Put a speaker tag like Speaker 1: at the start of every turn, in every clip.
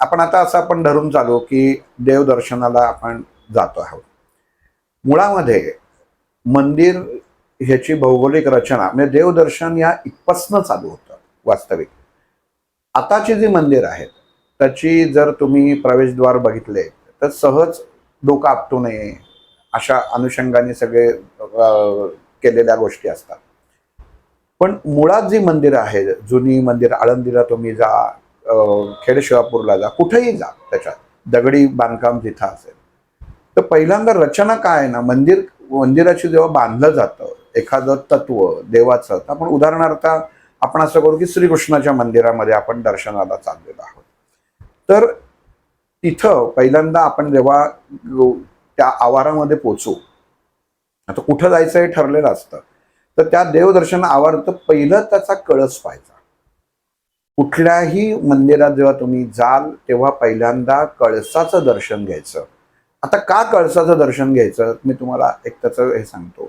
Speaker 1: आपण आता असं आपण धरून चालू की देवदर्शनाला आपण जातो आहोत. मुळामध्ये मंदिर ह्याची भौगोलिक रचना म्हणजे देवदर्शन या इथपासनं चालू होतं वास्तविक. आताची जी मंदिर आहेत त्याची जर तुम्ही प्रवेशद्वार बघितले तर सहज डोकं आपटू नये अशा अनुषंगाने सगळे केलेल्या गोष्टी असतात. पण मुळात जी मंदिरं आहेत जुनी मंदिर आळंदीला तुम्ही जा खेडशिवापूरला जा कुठेही जा त्याच्यात. दगडी बांधकाम जिथं असेल. तर पहिल्यांदा रचना काय आहे ना मंदिर मंदिराची जेव्हा बांधलं जातं एखादं तत्व देवाचं तर आपण उदाहरणार्थ आपण असं करू की श्रीकृष्णाच्या मंदिरामध्ये आपण दर्शनाला चाललेलो आहोत. तर तिथं पहिल्यांदा आपण जेव्हा त्या आवारामध्ये पोचू आता कुठं जायचं हे ठरलेलं असतं तर त्या देवदर्शन आवारात पहिलं त्याचा कळस पाहिजे कुठल्याही मंदिरात जेव्हा तुम्ही जाल तेव्हा पहिल्यांदा कळसाचं दर्शन घ्यायचं. आता का कळसाचं दर्शन घ्यायचं? मी तुम्हाला एक त्याचं हे सांगतो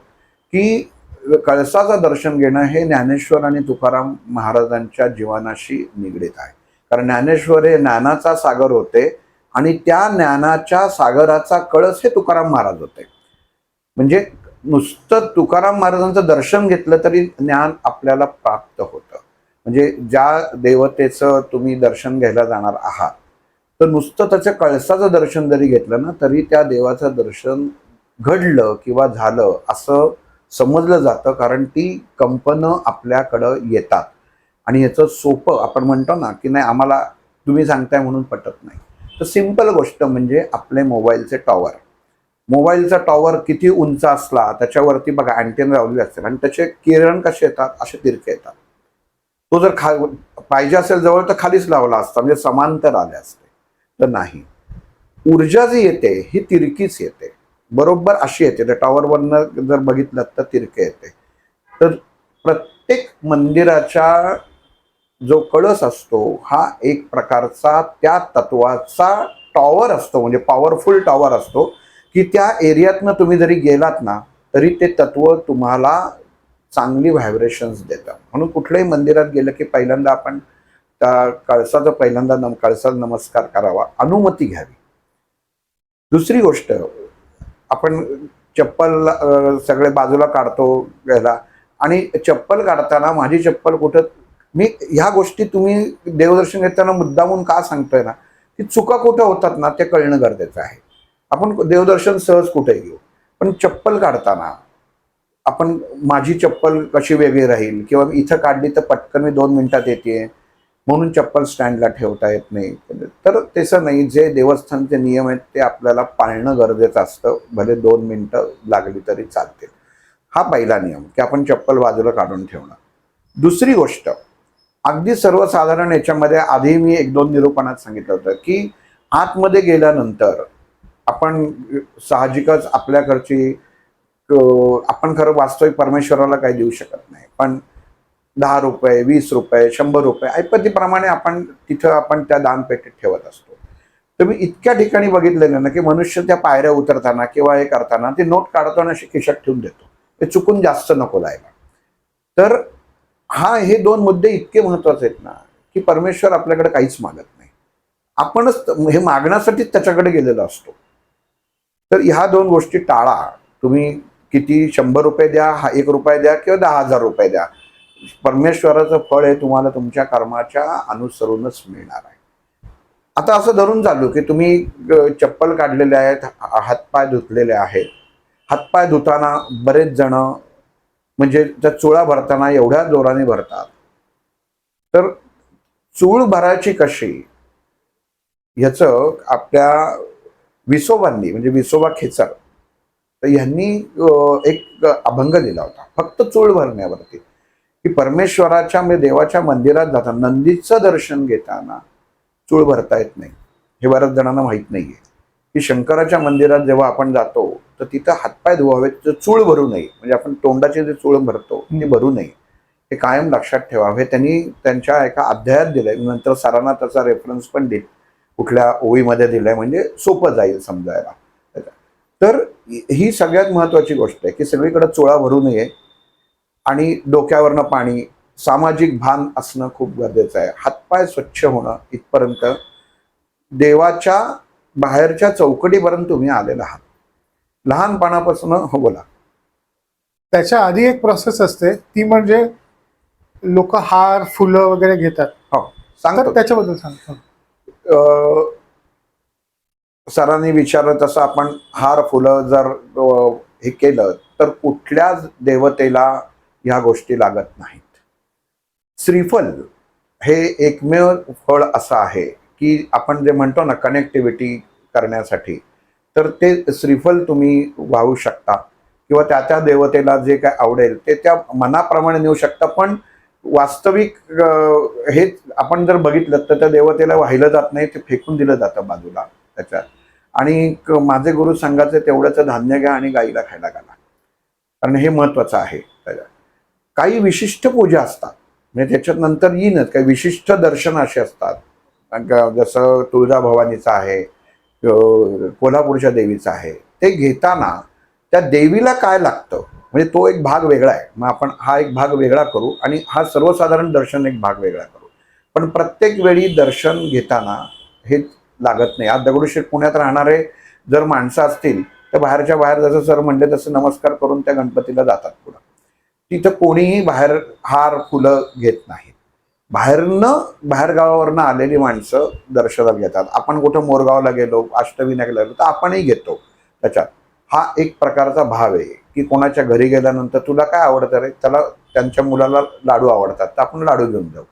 Speaker 1: की कळसाचं दर्शन घेणं हे ज्ञानेश्वर आणि तुकाराम महाराजांच्या जीवनाशी निगडीत आहे. कारण ज्ञानेश्वर हे ज्ञानाचा सागर होते आणि त्या ज्ञानाच्या सागराचा कळस हे तुकाराम महाराज होते. म्हणजे नुसतं तुकाराम महाराजांचं दर्शन घेतलं तरी ज्ञान आपल्याला प्राप्त होतं. म्हणजे ज्या देवतेचं तुम्ही दर्शन घ्यायला जाणार आहात तर नुसतं त्याच्या कळसाचं दर्शन जरी घेतलं ना तरी त्या देवाचं दर्शन घडलं किंवा झालं असं समजलं जातं कारण ती कंपनं आपल्याकडं येतात. आणि याचं सोपं आपण म्हणतो ना की नाही आम्हाला तुम्ही सांगताय म्हणून पटत नाही. तर सिंपल गोष्ट म्हणजे आपले मोबाईलचे टॉवर. मोबाईलचा टॉवर किती उंच असला त्याच्यावरती बघा अँटेन लावलेले असतील आणि त्याचे किरण कसे येतात असे तिरके येतात. तो जर खा पाहिजे असेल जवळ तर खालीच लावला असता म्हणजे समांतर आले असते. तर नाही. ऊर्जा जी येते ही तिरकीच येते. बरोबर अशी येते. त्या टॉवरवरनं जर बघितलं तर तिरके येते. तर प्रत्येक मंदिराच्या जो कळस असतो हा एक प्रकारचा त्या तत्वाचा टॉवर असतो म्हणजे पॉवरफुल टॉवर असतो की त्या एरियातनं तुम्ही जरी गेलात ना तरी ते तत्व तुम्हाला चांगली व्हायब्रेशन्स देतं. म्हणून कुठल्याही मंदिरात गेलं की पहिल्यांदा आपण त्या कळसाचा पहिल्यांदा नम कळसाचा नमस्कार करावा. अनुमती घ्यावी. दुसरी गोष्ट आपण चप्पल सगळे बाजूला काढतो घ्यायला आणि चप्पल काढताना माझी चप्पल कुठं मी ह्या गोष्टी तुम्ही देवदर्शन घेताना मुद्दामून का सांगतोय ना की चुका कुठं होतात ना ते कळणं गरजेचं आहे. आपण देवदर्शन सहज कुठे घेऊ? पण चप्पल काढताना आपण माझी चप्पल कशी वेगळी राहील? किंवा इथं काढली तर पटकन मी दोन मिनिटात येते. म्हणून चप्पल स्टँडला ठेवता येत नाही. तर तसं नाही. जे देवस्थानचे नियम आहेत ते आपल्याला पाळणं गरजेचं असतं. भले दोन मिनटं लागली तरी चालते हा पहिला नियम की आपण चप्पल बाजूला काढून ठेवणं. दुसरी गोष्ट अगदी सर्वसाधारण याच्यामध्ये आधी मी एक दोन निरूपणात सांगितलं होतं की आतमध्ये गेल्यानंतर आपण साहजिकच आपल्याकडची आपण खरं वास्तविक परमेश्वराला काही देऊ शकत नाही. पण दहा रुपये वीस रुपये शंभर रुपये ऐपतीप्रमाणे आपण तिथं आपण त्या दानपेटीत ठेवत असतो. तर मी इतक्या ठिकाणी बघितलेलं ना की मनुष्य त्या पायऱ्या उतरताना किंवा हे करताना ते नोट काढतो अशी खिशात ठेवून देतो. ते चुकून जास्त नको जायला तर हा हे दोन मुद्दे इतके महत्त्वाचे आहेत ना की परमेश्वर आपल्याकडे काहीच मागत नाही. आपणच हे मागण्यासाठीच त्याच्याकडे गेलेलो असतो. तर ह्या दोन गोष्टी टाळा. तुम्ही किती शंभर रुपये द्या हा एक रुपये द्या किंवा दहा हजार रुपये द्या. परमेश्वराचं फळ हे तुम्हाला तुमच्या कर्माच्या अनुसरूनच मिळणार आहे. आता असं धरून चालू की तुम्ही चप्पल काढलेले आहेत हातपाय धुतलेले आहेत. हातपाय धुताना बरेच जण म्हणजे त्या चुळा भरताना एवढ्या जोराने भरतात. तर चूळ भरायची कशी? ह्याचं आपल्या विसोबांनी म्हणजे विसोबा खेचर तर ह्यांनी एक अभंग दिला होता. फक्त चूळ भरण्यावरती. की परमेश्वराच्या म्हणजे देवाच्या मंदिरात जाताना नंदीचं दर्शन घेताना चूळ भरता येत नाही. हे बऱ्याच जणांना माहीत नाहीये. की शंकराच्या मंदिरात जेव्हा आपण जातो तर तिथं हातपाय धुवावेत तर चूळ भरू नये. म्हणजे आपण तोंडाचे जे चूळ भरतो ते भरू नये. हे कायम लक्षात ठेवावे. त्यांनी त्यांच्या एका अध्यायात दिलंय. नंतर सरांना त्याचा रेफरन्स पण देईल. कुठल्या ओळीमध्ये दिलाय. म्हणजे सोपं जाईल समजायला. तर ही सगळ्यात महत्वाची गोष्ट आहे की सगळीकडे चोळा भरू नये आणि डोक्यावरनं पाणी सामाजिक भान असणं खूप गरजेचं आहे. हातपाय स्वच्छ होणं इथपर्यंत. देवाच्या बाहेरच्या चौकटीपर्यंत तुम्ही आलेला आहात. लहानपणापासून हो बोला.
Speaker 2: त्याच्या आधी एक प्रोसेस असते. ती म्हणजे लोक हार फुलं वगैरे घेतात.
Speaker 1: हो सांगतो.
Speaker 2: तर त्याच्याबद्दल सांगतो.
Speaker 1: सरांनी विचारलं तसं आपण हार फुलं जर हे केलं तर कुठल्याच देवतेला ह्या गोष्टी लागत नाहीत. श्रीफल हे एकमेव फळ असं आहे की आपण जे म्हणतो ना कनेक्टिव्हिटी करण्यासाठी तर ते श्रीफल तुम्ही वाहू शकता. किंवा त्या त्या देवतेला जे काय आवडेल ते त्या मनाप्रमाणे नेऊ शकता. पण वास्तविक हे हेच आपण जर बघितलं तर त्या देवतेला वाहिलं जात नाही ते फेकून दिलं जातं बाजूला. त्याच्यात. आणि माझे गुरु सांगायचे तेवढ्याचं धान्य घ्या आणि गाईला खायला घाला. कारण हे महत्त्वाचं आहे त्याच्यात. काही विशिष्ट पूजा असतात. म्हणजे त्याच्यात नंतर येईनच. काही विशिष्ट दर्शन असे असतात. अग- जसं तुळजाभवानीचं आहे कोल्हापूरच्या देवीचं आहे. ते घेताना त्या देवीला काय लागतं? म्हणजे तो एक भाग वेगळा आहे. मग आपण हा एक भाग वेगळा करू आणि हा सर्वसाधारण दर्शन एक भाग वेगळा करू. पण प्रत्येक वेळी दर्शन घेताना हे लागत नाही. आज दगडूशेठ पुण्यात राहणारे जर माणसं असतील तर बाहेरच्या बाहेर जसं सर म्हणले तसं नमस्कार करून त्या गणपतीला जातात पुढं. तिथं कोणीही बाहेर हार फुलं घेत नाहीत बाहेरनं बाहेर गावावरनं आलेली माणसं दर्शनाला घेतात. आपण कुठं मोरगावला गेलो अष्टविनायकला गेलो तर आपणही घेतो त्याच्यात. हा एक प्रकारचा भाव आहे की कोणाच्या घरी गेल्यानंतर तुला काय आवडतं रे? त्याला त्यांच्या मुलाला लाडू आवडतात तर आपण लाडू घेऊन जाऊ.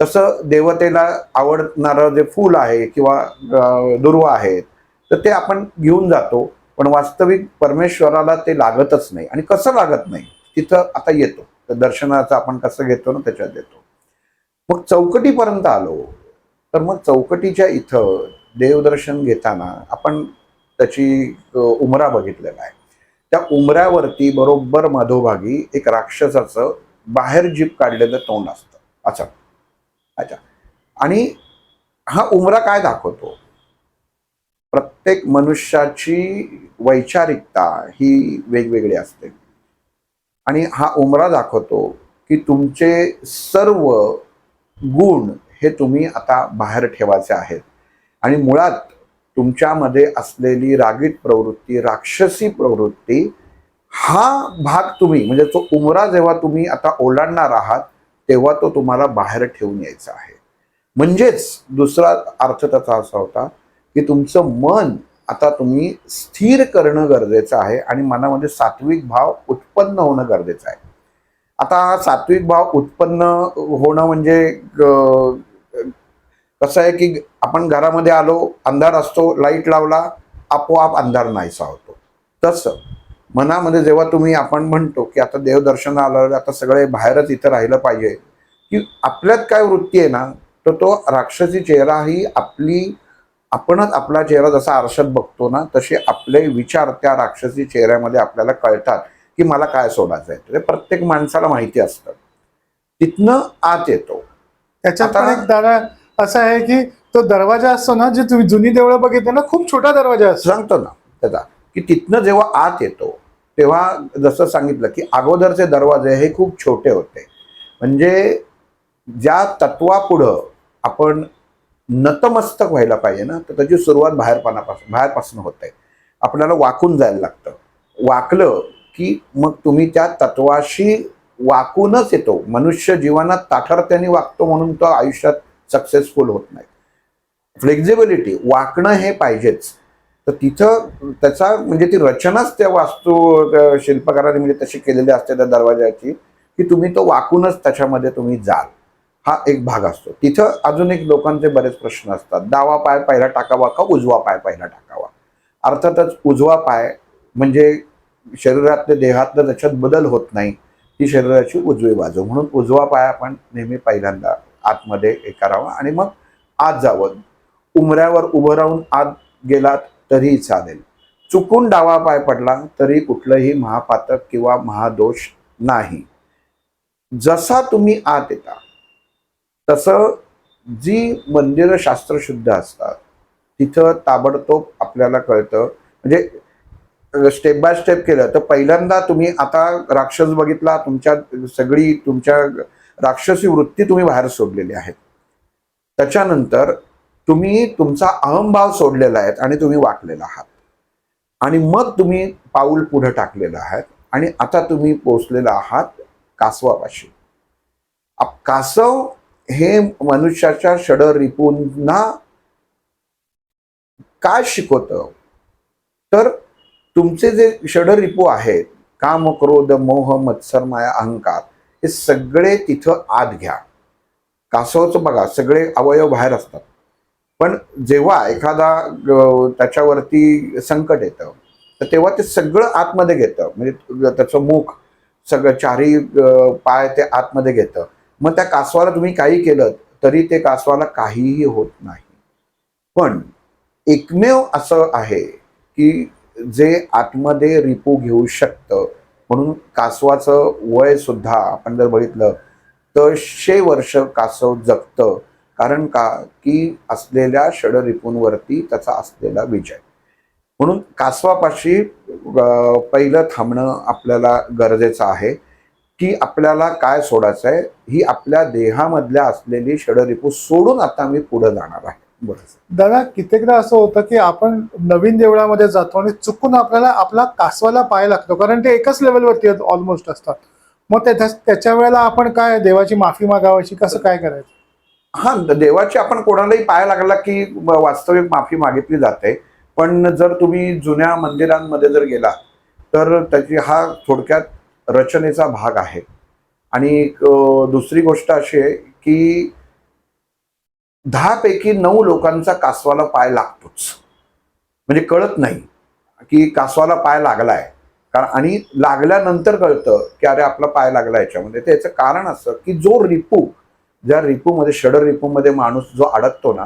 Speaker 1: तसं देवतेला आवडणारं जे फूल आहे किंवा दुर्व दुर्वा आहेत तर ते आपण घेऊन जातो पण वास्तविक परमेश्वराला ते लागतच नाही. आणि कसं लागत नाही? तिथं आता येतो. तर दर्शनाचं आपण कसं घेतो ना त्याच्यात येतो. मग चौकटीपर्यंत आलो तर मग चौकटीच्या इथं देवदर्शन घेताना आपण त्याची उमरा बघितलेला आहे. त्या उमऱ्यावरती बरोबर मधोभागी एक राक्षसाचं बाहेर जीप काढलेलं तोंड असतं. अच्छा अच्छा. आणि हा उमरा काय दाखवतो? प्रत्येक मनुष्याची वैचारिकता ही वेगवेगळी असते. आणि हा उमरा दाखवतो की तुमचे सर्व गुण हे तुम्ही आता बाहेर ठेवायचे आहेत. आणि मुळात तुमच्यामध्ये असलेली रागीट प्रवृत्ती राक्षसी प्रवृत्ती हा भाग तुम्ही म्हणजे तो उमरा जेव्हा तुम्ही आता ओलांडणार आहात तेव्हा तो तुम्हाला बाहेर ठेवून यायचा आहे. म्हणजेच दुसरा अर्थ त्याचा असा होता की तुमचं मन आता तुम्ही स्थिर करणं गरजेचं आहे आणि मनामध्ये सात्विक भाव उत्पन्न होणं गरजेचं आहे. आता हा सात्विक भाव उत्पन्न होणं म्हणजे कसं आहे की आपण घरामध्ये आलो अंधार असतो लाइट लावला आपोआप अंधार नाहीसा होतो. तसं मनामध्ये जेव्हा तुम्ही आपण म्हणतो की आता देवदर्शन आलं आता सगळे बाहेरच इथं राहिलं पाहिजे की आपल्यात काय वृत्ती आहे ना तर तो राक्षसी चेहरा ही आपली आपणच आपला चेहरा जसा आरशात बघतो ना तसे आपले विचार त्या राक्षसी चेहऱ्यामध्ये आपल्याला कळतात की मला काय सोडायचं आहे ते प्रत्येक माणसाला माहिती असतं. तिथनं आत येतो.
Speaker 2: त्याच्यात एक दादा असं आहे की तो दरवाजा असतो ना जे तुम्ही जुनी देवळं बघितलं ना खूप छोटा दरवाजा असतो.
Speaker 1: सांगतो ना त्याचा की तिथनं जेव्हा आत येतो तेव्हा जसं सांगितलं की अगोदरचे दरवाजे हे खूप छोटे होते. म्हणजे ज्या तत्वापुढं आपण नतमस्तक व्हायला पाहिजे ना तर त्याची सुरुवात बाहेरपणापासून बाहेरपासून होते आपल्याला वाकून जायला लागतं. वाकलं की मग तुम्ही त्या तत्वाशी वाकूनच येतो. मनुष्य जीवनात ताठरत्याने वागतो म्हणून तो आयुष्यात सक्सेसफुल होत नाही. फ्लेक्झिबिलिटी वाकणं हे पाहिजेच. तर तिथं त्याचा म्हणजे ती रचनाच त्या वास्तू त्या शिल्पकाराने म्हणजे तशी केलेली असते त्या दरवाजाची की तुम्ही तो वाकूनच त्याच्यामध्ये तुम्ही जाल. हा एक भाग असतो. तिथं अजून एक लोकांचे बरेच प्रश्न असतात. डावा पाय पहिला टाकावा का उजवा पाय पहिला टाकावा? अर्थातच उजवा पाय म्हणजे शरीरातले देहातलं त्याच्यात बदल होत नाही. ती शरीराची उजवी बाजू. म्हणून उजवा पाय आपण नेहमी पहिल्यांदा आतमध्ये हे करावा आणि मग आत जावं. उमऱ्यावर उभं राहून आत गेलात तरीही चालेल. चुकून डावा पाय पडला तरी कुठलंही महापातक किंवा महादोष नाही. जसा तुम्ही आत येता तसं जी मंदिरं शास्त्रशुद्ध असतात तिथं ताबडतोब आपल्याला कळतं. म्हणजे स्टेप बाय स्टेप केलं तर पहिल्यांदा तुम्ही आता राक्षस बघितला तुमच्या सगळी तुमच्या राक्षसी वृत्ती तुम्ही बाहेर सोडलेली आहे त्याच्यानंतर तुम्ही तुमचा अहमभाव सोडलेला आहे आणि तुम्ही वाकलेला आहात. आणि मग तुम्ही पाऊल पुढे टाकलेलं आहात आणि आता तुम्ही पोचलेला आहात कासवापाशी. कासव हे मनुष्याच्या षड रिपूंना काय शिकवतं? तर तुमचे जे षड रिपू आहेत काम क्रोध मोह मत्सर माया अहंकार हे सगळे तिथं आत घ्या. कासवचं बघा सगळे अवयव बाहेर असतात. पण जेव्हा एखादा त्याच्यावरती संकट येतं तर तेव्हा ते सगळं आतमध्ये घेतं. म्हणजे त्याचं मुख सगळं चारही पाय ते आतमध्ये घेतं. मग त्या कासवाला तुम्ही काही केलं तरी ते कासवाला काहीही होत नाही. पण एकमेव असं आहे की जे आतमध्ये रिपू घेऊ शकतं म्हणून कासवाचं वय सुद्धा आपण जर बघितलं तर शे वर्ष कासव जगतं कारण का? की असलेल्या षडरिपूंवरती त्याचा असलेला विजय. म्हणून कासवापाशी पहिलं थांबणं आपल्याला गरजेचं आहे. की आपल्याला काय सोडायचं आहे ही आपल्या देहामधल्या असलेली षडरिपू सोडून आता मी पुढे जाणार आहे. बरं
Speaker 2: दादा कित्येकदा असं होतं की आपण नवीन देवळामध्ये जातो आणि चुकून आपल्याला आपला कासवाला पाय लागतो. कारण ते एकाच लेवलवरती ऑलमोस्ट असतात. मग त्याच्या वेळेला आपण काय? देवाची माफी मागावायची कसं काय करायचं?
Speaker 1: हा देवाची आपण कोणालाही पाय लागला की वास्तविक माफी मागितली जाते. पण जर तुम्ही जुन्या मंदिरांमध्ये जर गेला तर त्याची हा थोडक्यात रचनेचा भाग आहे. आणि दुसरी गोष्ट अशी आहे की दहा पैकी नऊ लोकांचा कासवाला पाय लागतोच. म्हणजे कळत नाही की कासवाला पाय लागलाय. कारण आणि लागल्यानंतर कळतं की अरे आपला पाय लागला याच्यामध्ये. त्याचं कारण असं की जो रिपू ज्या रिपूमध्ये षड रिपूमध्ये माणूस जो अडकतो ना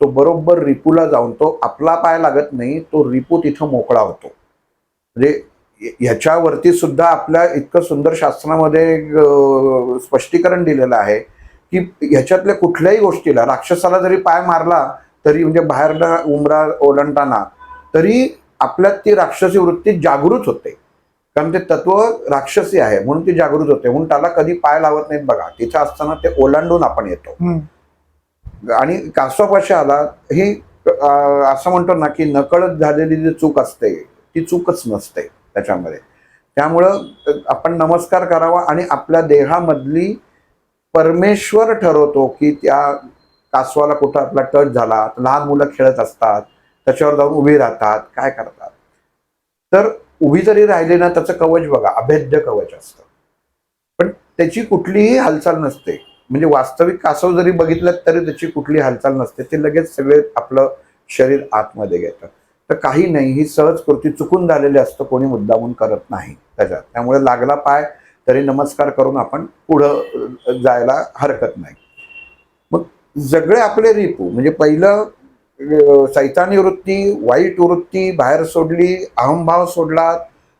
Speaker 1: तो बरोबर रिपूला जाऊन तो आपला पाय लागत नाही तो रिपू तिथं मोकळा होतो. म्हणजे ह्याच्यावरती सुद्धा आपल्या इतकं सुंदर शास्त्रामध्ये स्पष्टीकरण दिलेलं आहे की ह्याच्यातल्या कुठल्याही गोष्टीला राक्षसाला जरी पाय मारला तरी म्हणजे बाहेरला उमरा ओलंडताना तरी आपल्यात ती राक्षसी वृत्ती जागृत होते. कारण ते तत्व राक्षसी आहे म्हणून ती जागृत होते. म्हणून त्याला कधी पाय लावत नाहीत बघा. तिथं असताना ते ओलांडून आपण येतो. आणि कासवापाशी आला? ही असं म्हणतो ना की नकळत झालेली जी चूक असते ती चूकच नसते त्याच्यामध्ये. त्यामुळं आपण नमस्कार करावा आणि आपल्या देहामधली परमेश्वर ठरवतो की त्या कासवाला कुठं आपला टच झाला लहान मुलं खेळत असतात त्याच्यावर जाऊन उभी राहतात काय करतात? तर उभी जरी राहिली ना त्याचं कवच बघा अभेद्य कवच असतं. पण त्याची कुठलीही हालचाल नसते. म्हणजे वास्तविक कासव जरी बघितलं तरी त्याची कुठली हालचाल नसते. ते लगेच सगळे आपलं शरीर आतमध्ये घेतं तर काही नाही ही सहज कृती चुकून झालेली असतं कोणी मुद्दामून करत नाही त्याच्यात त्यामुळे लागला पाय तरी नमस्कार करून आपण पुढं जायला हरकत नाही. मग सगळे आपले रिपू म्हणजे पहिलं सैतानी वृत्ती वाईट वृत्ती बाहेर सोडली अहमभाव सोडला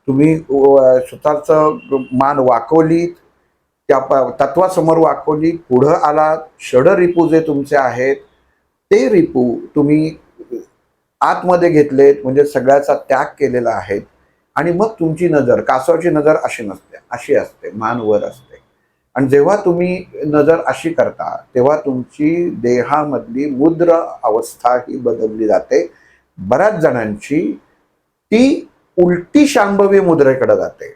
Speaker 1: तुम्ही स्वतःचं मान वाकवलीत त्या प- तत्वासमोर वाकवली पुढं आलात षड रिपू जे तुमचे आहेत ते रिपू तुम्ही आतमध्ये घेतलेत म्हणजे सगळ्याचा त्याग केलेला आहे आणि मग तुमची नजर कासवाची नजर अशी नसते अशी असते मान वर असते. आणि जेव्हा तुम्ही नजर अशी करता तेव्हा तुमची देहामधली मुद्र अवस्था ही बदलली जाते. बऱ्याच जणांची ती उलटी शांभवी मुद्रेकडे जाते.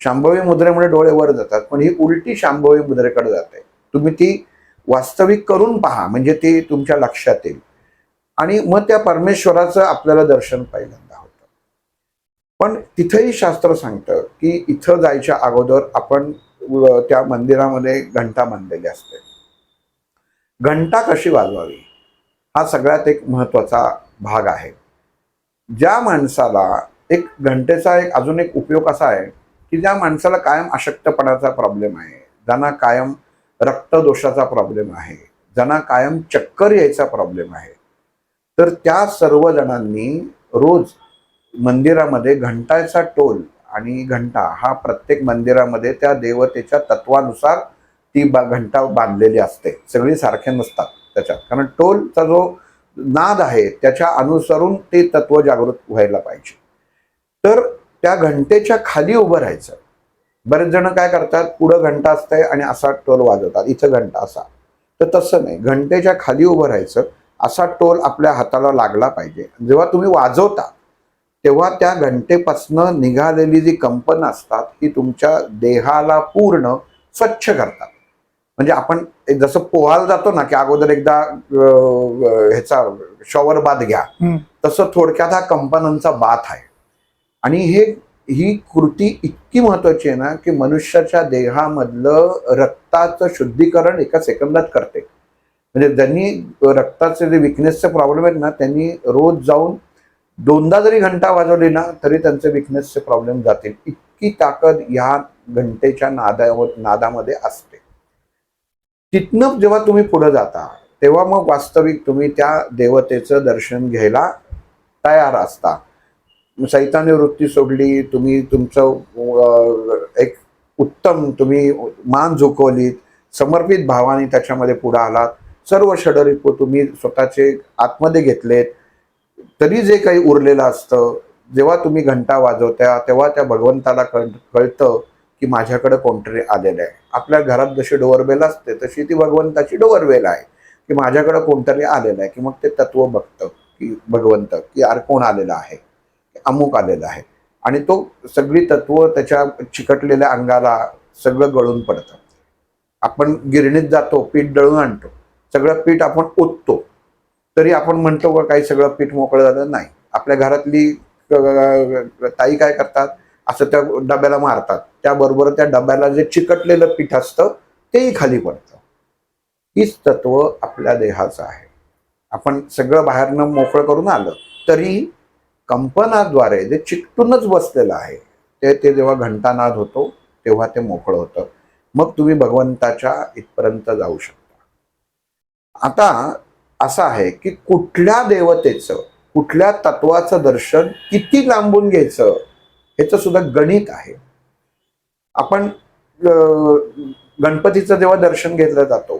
Speaker 1: शांभवी मुद्रेमुळे डोळे वर जातात पण ही उलटी शांभवी मुद्रेकडे जाते. तुम्ही ती वास्तविक करून पहा म्हणजे ती तुमच्या लक्षात येईल. आणि मग त्या परमेश्वराचं आपल्याला दर्शन पहिल्यांदा होतं. पण तिथंही शास्त्र सांगतं की इथं जायच्या अगोदर आपण त्या मंदिरामध्ये घंटा बांधलेली असते. घंटा कशी वाजवावी? हा सगळ्यात एक महत्त्वाचा भाग आहे. ज्या माणसाला एक घंटेचा एक अजून एक उपयोग असा आहे की ज्या माणसाला कायम अशक्तपणाचा प्रॉब्लेम आहे ज्यांना कायम रक्तदोषाचा प्रॉब्लेम आहे ज्यांना कायम चक्कर यायचा प्रॉब्लेम आहे तर त्या सर्व जणांनी रोज मंदिरामध्ये घंटाचा टोल आणि घंटा हा प्रत्येक मंदिरामध्ये त्या देवतेच्या तत्वानुसार ती बा घंटा बांधलेली असते. सगळी सारखे नसतात त्याच्यात. कारण टोलचा जो नाद आहे त्याच्या अनुसरून ते तत्व जागृत व्हायला पाहिजे. तर त्या घंटेच्या खाली उभं राहायचं. बरेच जण काय करतात पुढं घंटा असतंय आणि असा टोल वाजवतात. इथं घंटा असा. तर तसं नाही. घंटेच्या खाली उभं राहायचं. असा टोल आपल्या हाताला लागला पाहिजे. जेव्हा तुम्ही वाजवता तेव्हा त्या घंटेपासनं निघालेली जी कंपन असतात ही तुमच्या देहाला पूर्ण स्वच्छ करतात. म्हणजे आपण जसं पोहायला जातो ना की अगोदर एकदा ह्याचा शॉवर बाथ घ्या. तसं थोडक्यात हा कंपनांचा बाथ आहे. आणि हे ही कृती इतकी महत्वाची आहे ना की मनुष्याच्या देहामधलं रक्ताचं शुद्धीकरण एका सेकंदात करते. म्हणजे ज्यांनी रक्ताचे जे विकनेसचे प्रॉब्लेम आहेत ना त्यांनी रोज जाऊन दोनदा जरी घंटा वाजवली ना तरी त्यांचे विकनेसचे प्रॉब्लेम जातील. इतकी ताकद ह्या घंटेच्या नादावर नादामध्ये असते. तिथनं जेव्हा तुम्ही पुढे जाता तेव्हा मग वास्तविक तुम्ही त्या देवतेचं दर्शन घ्यायला तयार असता. सैतान्य वृत्ती सोडली तुम्ही तुमचं एक उत्तम तुम्ही मान झुकवलीत समर्पित भावाने त्याच्यामध्ये पुढे आलात. सर्व षडरिप तुम्ही स्वतःचे आतमध्ये घेतलेत. तरी जे काही उरलेलं असतं जेव्हा तुम्ही घंटा वाजवत्या तेव्हा त्या भगवंताला कळ कळतं की माझ्याकडे कोणतरी आलेलं आहे. आपल्या घरात जशी डोअरबेल असते तशी ती भगवंताची डोअरबेल आहे की माझ्याकडे कोणतरी आलेलं आहे की मग ते तत्व बघतं की भगवंत की आर कोण आलेलं आहे अमुक आलेला आहे. आणि तो सगळी तत्व त्याच्या चिकटलेल्या अंगाला सगळं गळून पडतं. आपण गिरणीत जातो पीठ दळून आणतो सगळं पीठ आपण ओततो. तरी आपण म्हणतो का काही सगळं पीठ मोकळं झालं? नाही. आपल्या घरातली ताई काय करतात? असं त्या डब्याला मारतात. त्याबरोबर त्या डब्याला जे चिकटलेलं पीठ असतं तेही खाली पडतं. हीच तत्व आपल्या देहाचं आहे. आपण सगळं बाहेरनं मोकळं करून आलं तरी कंपनाद्वारे जे चिकटूनच बसलेलं आहे ते ते जेव्हा घंटानाद होतो तेव्हा ते मोकळं होतं. मग तुम्ही भगवंताच्या इथपर्यंत जाऊ शकता. आता असं आहे की कुठल्या देवतेचं कुठल्या तत्वाचं दर्शन किती लांबून घ्यायचं ह्याचं सुद्धा गणित आहे. आपण गणपतीचं जेव्हा दर्शन घेतलं जातो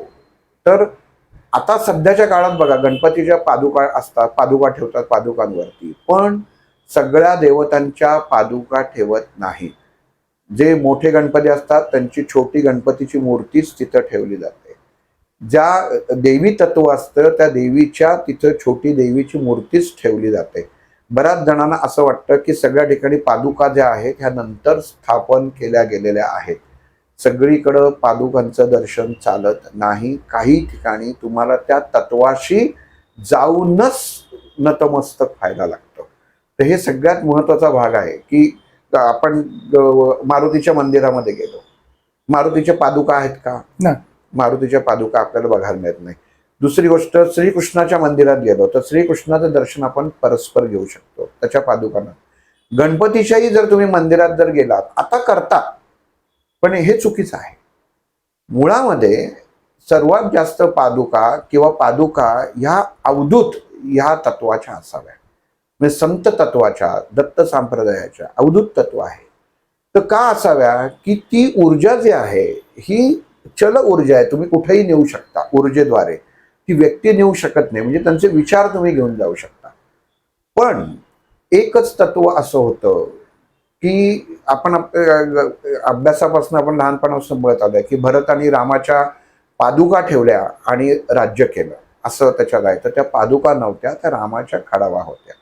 Speaker 1: तर आता सध्याच्या काळात बघा गणपतीच्या पादुका असतात पादुका ठेवतात पादुकांवरती पण सगळ्या देवतांच्या पादुका ठेवत नाहीत. जे मोठे गणपती असतात त्यांची छोटी गणपतीची मूर्तीच तिथं ठेवली जाते. ज्या देवी तत्व असतं त्या देवीच्या तिथं छोटी देवीची मूर्तीच ठेवली जाते. बऱ्याच जणांना असं वाटतं की सगळ्या ठिकाणी पादुका ज्या आहेत ह्या नंतर स्थापन केल्या गेलेल्या आहेत. सगळीकडं पादुकांचं दर्शन चालत नाही. काही ठिकाणी तुम्हाला त्या तत्वाशी जाऊनच नतमस्तक व्हायला लागतं. तर हे सगळ्यात महत्त्वाचा भाग आहे की आपण मारुतीच्या मंदिरामध्ये गेलो. मारुतीच्या पादुका आहेत का? मारुतीच्या पादुका आपल्याला बघायला मिळत नाही. दुसरी गोष्ट श्रीकृष्णाच्या मंदिरात गेलो तर श्रीकृष्णाचं दर्शन आपण परस्पर घेऊ शकतो त्याच्या पादुकांना. गणपतीच्याही जर तुम्ही मंदिरात जर गेलात आता करता पण हे चुकीचं आहे. मुळामध्ये सर्वात जास्त पादुका किंवा पादुका ह्या अवधूत ह्या तत्वाच्या असाव्या. म्हणजे संत तत्वाच्या दत्त संप्रदायाच्या अवधूत तत्व आहे. तर का असाव्या? की ती ऊर्जा जी आहे ही चल ऊर्जा आहे तुम्ही कुठेही नेऊ शकता ऊर्जेद्वारे. ती व्यक्ती नेऊ शकत नाही म्हणजे त्यांचे विचार तुम्ही घेऊन जाऊ शकता. पण एकच तत्व असं होतं की आपण अभ्यासापासून आपण लहानपणापासून बघत आलोय की भरत आणि रामाच्या पादुका ठेवल्या आणि राज्य केलं. असं त्याच्यात आहे. तर त्या पादुका नव्हत्या त्या रामाच्या खडावा होत्या.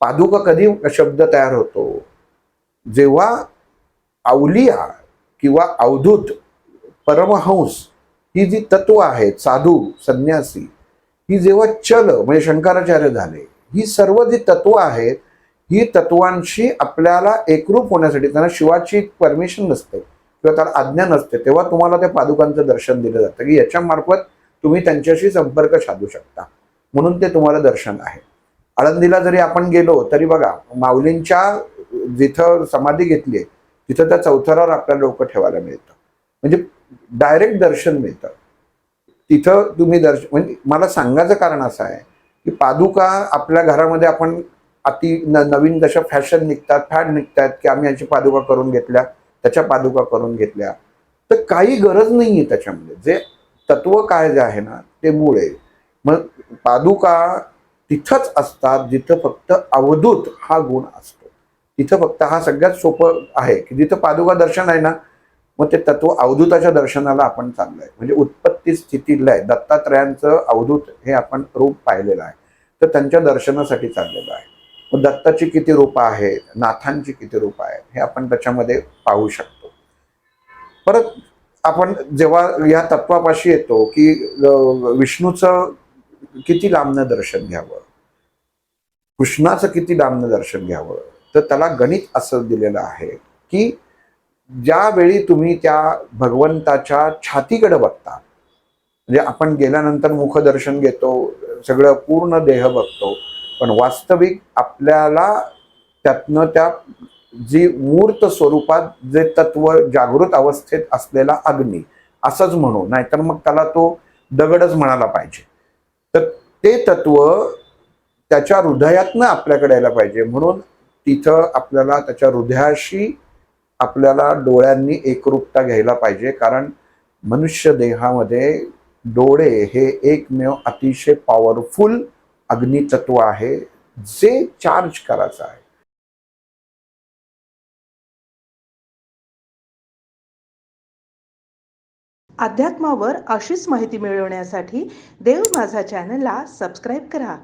Speaker 1: पादुका कधी शब्द तयार होतो? जेव्हा अवलिया किंवा अवधूत परमहंस ही जी तत्व आहेत साधू संन्यासी ही जेव्हा चल म्हणजे शंकराचार्य झाले ही सर्व जी तत्व आहेत ही तत्वांशी आपल्याला एकरूप होण्यासाठी त्यांना शिवाची परमिशन नसते किंवा त्याला आज्ञा नसते तेव्हा तुम्हाला त्या पादुकांचं दर्शन दिलं जातं की याच्यामार्फत तुम्ही त्यांच्याशी संपर्क साधू शकता. म्हणून ते तुम्हाला दर्शन आहे. आळंदीला जरी आपण गेलो तरी बघा माऊलींच्या जिथं समाधी घेतली तिथं त्या चौथऱ्यावर आपल्याला डोकं ठेवायला मिळतं. म्हणजे डायरेक्ट दर्शन मिळतं. तिथं तुम्ही दर्शन म्हणजे मला सांगायचं कारण असं आहे की पादुका आपल्या घरामध्ये आपण अति न नवीन जशा फॅशन निघतात फॅड निघतात की आम्ही याची पादुका करून घेतल्या त्याच्या पादुका करून घेतल्या. तर काही गरज नाही आहे त्याच्यामध्ये. जे तत्व काय जे आहे ना ते मूळ आहे. मग पादुका तिथंच असतात जिथं फक्त अवधूत हा गुण असतो. तिथं फक्त हा सगळ्यात सोपं आहे की जिथं पादुका दर्शन आहे ना मग ते तत्व अवधूताच्या दर्शनाला आपण चाललोय म्हणजे उत्पत्ती स्थिती लय दत्तात्रयांचं अवधूत हे आपण रूप पाहिलेलं आहे. तर त्यांच्या दर्शनासाठी चाललेलं आहे. मग दत्ताची किती रूपं आहेत? नाथांची किती रूपं आहेत? हे आपण त्याच्यामध्ये पाहू शकतो. परत आपण जेव्हा या तत्वापाशी येतो की विष्णूचं किती लांबनं दर्शन घ्यावं? कृष्णाचं किती लांबनं दर्शन घ्यावं? तर त्याला गणित असं दिलेलं आहे की ज्यावेळी तुम्ही त्या भगवंताच्या छातीकडे बघता म्हणजे आपण गेल्यानंतर मुखदर्शन घेतो सगळं पूर्ण देह बघतो पण वास्तविक आपल्याला त्यातनं त्या जी मूर्त स्वरूपात जे तत्व जागृत अवस्थेत असलेला अग्नी असंच म्हणू नाहीतर मग त्याला तो दगडच म्हणायला पाहिजे. तर ते तत्व त्याच्या हृदयातनं आपल्याकडे यायला पाहिजे म्हणून तिथं आपल्याला त्याच्या हृदयाशी आपल्याला डोळ्यांनी एकरूपता घ्यायला पाहिजे. कारण मनुष्य देहामध्ये डोळे हे एकमेव अतिशय पॉवरफुल अग्नितत्व आहे जे चार्ज करायचं आहे.
Speaker 3: अध्यात्मावर अशीच माहिती मिळवण्यासाठी देव माझा चॅनलला सबस्क्राईब करा.